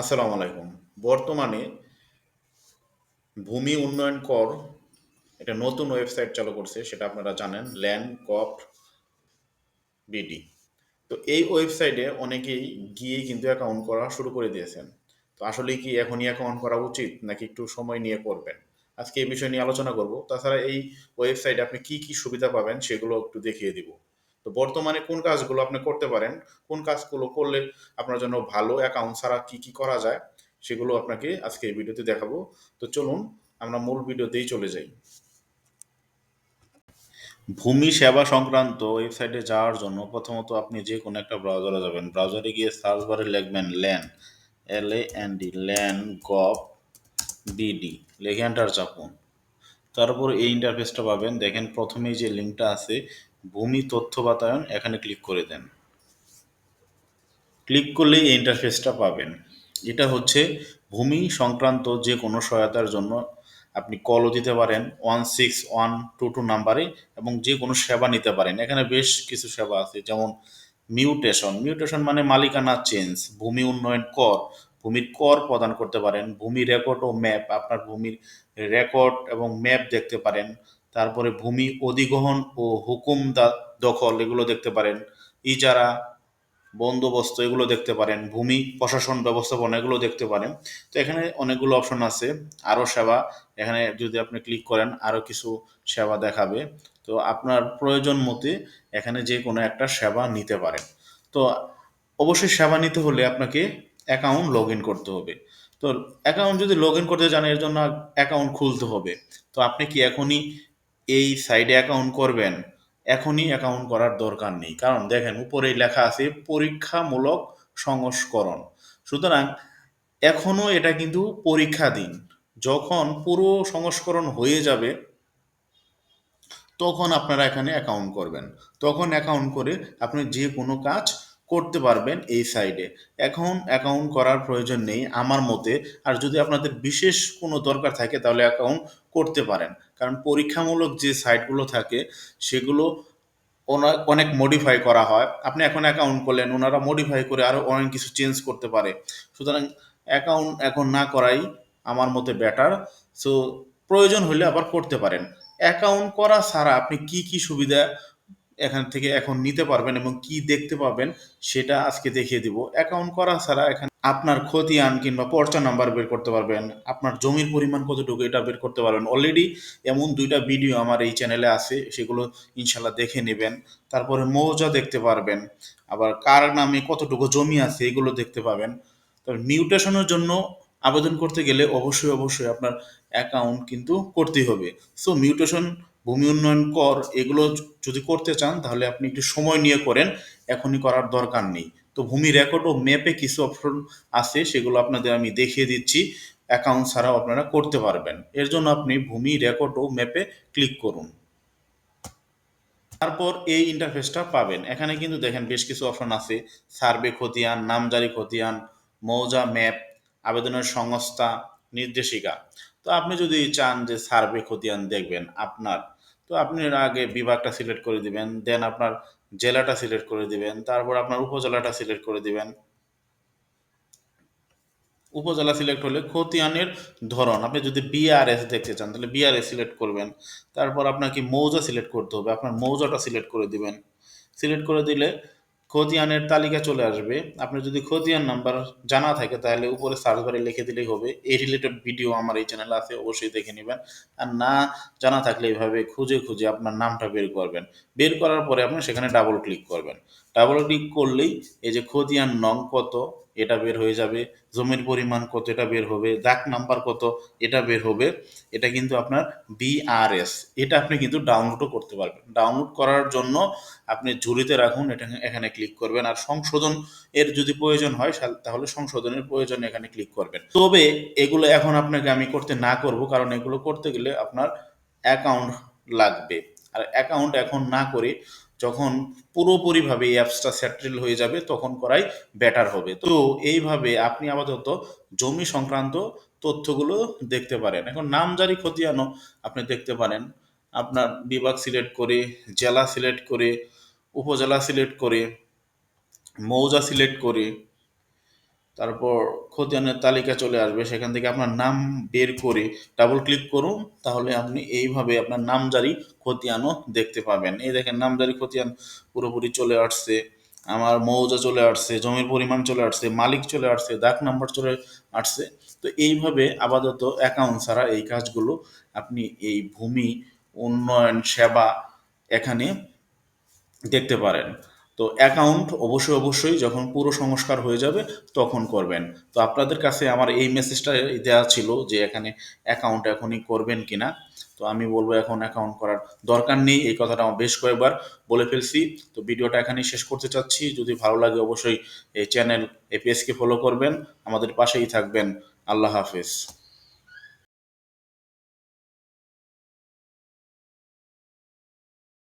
আসসালামু আলাইকুম। বর্তমানে ভূমি উন্নয়ন কর একটা নতুন ওয়েবসাইট চালু করছে, সেটা আপনারা জানেন, ল্যান্ড কপ বিডি। তো এই ওয়েবসাইটে অনেকেই গিয়ে কিন্তু অ্যাকাউন্ট করা শুরু করে দিয়েছেন। তো আসলে কি এখনই অ্যাকাউন্ট করা উচিত, নাকি একটু সময় নিয়ে করবেন? আজকে এই বিষয় নিয়ে আলোচনা করব। তাছাড়া এই ওয়েবসাইটে আপনি কি কি সুবিধা পাবেন, সেগুলো একটু দেখিয়ে দিব। তো বর্তমানে কোন কাজগুলো আপনি করতে পারেন? কোন কাজগুলো করলে আপনার জন্য ভালো? অ্যাকাউন্ট ছাড়া কি কি করা যায়? সেগুলো আপনাকে আজকে এই ভিডিওতে দেখাবো। তো চলুন, আমরা মূল ভিডিওতেই চলে যাই। ভূমি সেবা সংক্রান্ত ওয়েবসাইটে যাওয়ার জন্য প্রথমত আপনি যে কোনো একটা ব্রাউজারে যাবেন। ব্রাউজারে গিয়ে সার্চ বারে লিখবেন land L A N D land gov BD লিখে এন্টার চাপুন। তারপর এই ইন্টারফেসটা পাবেন। দেখেন প্রথমেই যে লিঙ্কটা আছে ভূমি তথ্য বাতায়ন এখানে ক্লিক করে দেন। ক্লিক করলেই ইন্টারফেসটা পাবেন। এটা হচ্ছে ভূমি সংক্রান্ত যে কোনো সহায়তার জন্য আপনি কলও দিতে পারেন one six one two two নাম্বারে এবং যে কোনো সেবা নিতে পারেন। এখানে বেশ কিছু সেবা আছে, যেমন মিউটেশন মিউটেশন মানে মালিকানা চেঞ্জ ভূমি উন্নয়ন কর। ভূমির কর প্রদান করতে পারেন, ভূমি রেকর্ড ও ম্যাপ আপনার ভূমির রেকর্ড এবং ম্যাপ দেখতে পারেন। তারপরে ভূমি অধিগ্রহণ ও হুকুম দখল এগুলো দেখতে পারেন। ইজারা, বন্দোবস্ত এগুলো দেখতে পারেন। ভূমি প্রশাসন ব্যবস্থাপনা এগুলো দেখতে পারেন। তো এখানে অনেকগুলো অপশন আছে। আরও সেবা। এখানে যদি আপনি ক্লিক করেন, আরও কিছু সেবা দেখাবে। তো আপনার প্রয়োজন মতে এখানে যে কোনো একটা সেবা নিতে পারেন। তো অবশ্যই সেবা নিতে হলে আপনাকে অ্যাকাউন্ট লগ ইন করতে হবে। তো অ্যাকাউন্ট যদি লগ ইন করতে চান এর জন্য অ্যাকাউন্ট খুলতে হবে। তো আপনি কি এখনই এই সাইডে অ্যাকাউন্ট করবেন, এখনই অ্যাকাউন্ট করার দরকার নেই। কারণ দেখেন, উপরেই লেখা আছে পরীক্ষামূলক সংস্করণ। সুতরাং এখনও এটা কিন্তু পরীক্ষা দিন যখন পুরো সংস্করণ হয়ে যাবে, তখন আপনারা এখানে অ্যাকাউন্ট করবেন। তখন অ্যাকাউন্ট করে আপনি যে কোনো কাজ করতে পারবেন এই সাইডে এখন অ্যাকাউন্ট করার প্রয়োজন নেই আমার মতে। আর যদি আপনাদের বিশেষ কোনো দরকার থাকে তাহলে অ্যাকাউন্ট করতে পারেন। কারণ পরীক্ষামূলক যে সাইটগুলো থাকে, সেগুলো অনেক মডিফাই করা হয়। আপনি এখন অ্যাকাউন্ট করলেন, ওনারা মডিফাই করে আরও অনেক কিছু চেঞ্জ করতে পারে। সুতরাং অ্যাকাউন্ট এখন না করাই আমার মতে বেটার সো প্রয়োজন হলে আবার করতে পারেন। অ্যাকাউন্ট করা ছাড়া আপনি কি কি সুবিধা এখান থেকে এখন নিতে পারবেন এবং কি দেখতে পাবেন সেটা আজকে দেখিয়ে দিব। অ্যাকাউন্ট করা ছাড়া এখানে আপনার খতিয়ান কিংবা পর্চা নাম্বার বের করতে পারবেন। আপনার জমির পরিমাণ কতটুকু এটা বের করতে পারবেন। অলরেডি এমন দুইটা ভিডিও আমার এই চ্যানেলে আছে, সেগুলো ইনশাল্লাহ দেখে নেবেন। তারপরে মৌজা দেখতে পারবেন। আবার কার নামে কতটুকু জমি আছে, এগুলো দেখতে পাবেন। তবে মিউটেশনের জন্য আবেদন করতে গেলে অবশ্যই অবশ্যই আপনার অ্যাকাউন্ট কিন্তু করতেই হবে। সো মিউটেশন ভূমি উন্নয়ন কর এগুলো যদি করতে চান, তাহলে আপনি একটু সময় নিয়ে করেন, এখনই করার দরকার নেই। তো ভূমি রেকর্ড ও ম্যাপে কিছু অপশন আছে, সেগুলো আপনাদের আমি দেখিয়ে দিচ্ছি। অ্যাকাউন্ট ছাড়াও আপনারা করতে পারবেন। এর জন্য আপনি ভূমি রেকর্ড ও ম্যাপে ক্লিক করুন। তারপর এই ইন্টারফেসটা পাবেন। এখানে কিন্তু দেখেন বেশ কিছু অপশন আছে। সার্ভে খতিয়ান, নামজারি খতিয়ান, মৌজা ম্যাপ আবেদনের সংস্থা, নির্দেশিকা। তো আপনি যদি চান যে সার্ভে খতিয়ান দেখবেন আপনার তো আপনি আগে বিভাগটা সিলেক্ট করে দিবেন দেন আপনার জেলাটা সিলেক্ট করে দিবেন, তারপর আপনার উপজেলাটা সিলেক্ট করে দিবেন। উপজেলা সিলেক্ট হলে খতিয়ানের ধরন, আপনি যদি বিআরএস দেখতে চান, তাহলে বিআরএস সিলেক্ট করবেন। তারপর আপনাকে মৌজা সিলেক্ট করতে হবে, আপনার মৌজাটা সিলেক্ট করে দিবেন। সিলেক্ট করে দিলে খতিয়ানের তালিকা চলে আসবে। আপনি যদি খতিয়ান নাম্বার জানা থাকে, তাহলে উপরে সার্চ বারে লিখে দিলেই হবে। এই রিলেটেড ভিডিও আমার এই চ্যানেলে আছে, অবশ্যই দেখে নেবেন। আর না জানা থাকলে এইভাবে খুঁজে খুঁজে আপনার নামটা বের করবেন। বের করার পরে আপনি সেখানে ডাবল ক্লিক করবেন। ডাবল ক্লিক করলেই এই যে খতিয়ান নং কত এটা বের হয়ে যাবে, জমির পরিমাণ কত এটা বের হবে দাগ নাম্বার কত এটা বের হবে, এটা কিন্তু আপনার বিআরএস এটা আপনি কিন্তু ডাউনলোডও করতে পারবেন। ডাউনলোড করার জন্য আপনি ঝুলিতে রাখুন, এটা এখানে ক্লিক করবেন। আর সংশোধন এর যদি প্রয়োজন হয় তাহলে সংশোধনের প্রয়োজন এখানে ক্লিক করবেন। তবে এগুলো এখন আপনাকে আমি করতে না করব, কারণ এগুলো করতে গেলে আপনার অ্যাকাউন্ট লাগবে। আর অ্যাকাউন্ট এখন না করে যখন পুরোপুরিভাবে এই অ্যাপসটা সেটেল হয়ে যাবে, তখন করাই বেটার হবে। তো এইভাবে আপনি আপাতত জমি সংক্রান্ত তথ্যগুলো দেখতে পারেন। এখন নামজারি খতিয়ানো আপনি দেখতে পারেন। আপনার বিভাগ সিলেক্ট করে, জেলা সিলেক্ট করে, উপজেলা সিলেক্ট করে, মৌজা সিলেক্ট করে তারপর খতিয়ানের তালিকা চলে আসবে, সেখান থেকে আপনার নাম বের করে ডাবল ক্লিক করুন, তাহলে আপনি এইভাবে আপনার নামজারি খতিয়ানও দেখতে পাবেন। এই দেখেন নামজারি খতিয়ান পুরোপুরি চলে আসছে, আমার মৌজা চলে আসছে, জমির পরিমাণ চলে আসছে, মালিক চলে আসছে দাগ নাম্বার চলে আসছে। তো এইভাবে আপাতত অ্যাকাউন্ট ছাড়া এই কাজগুলো আপনি এই ভূমি, উন্নয়ন, সেবা এখানে দেখতে পারেন। তো অ্যাকাউন্ট অবশ্যই অবশ্যই যখন পুরো সংস্কার হয়ে যাবে, তখন করবেন। তো আপনাদের কাছে আমার এই মেসেজটা দেওয়া ছিল যে এখানে অ্যাকাউন্ট এখনই করবেন কিনা। তো আমি বলব এখন অ্যাকাউন্ট করার দরকার নেই, এই কথাটা আমার বেশ কয়েকবার বলে ফেলছি। তো ভিডিওটা এখানেই শেষ করতে চাচ্ছি। যদি ভালো লাগে অবশ্যই এই চ্যানেল পেজকে ফলো করবেন। আমাদের পাশেই থাকবেন। আল্লাহ হাফেজ।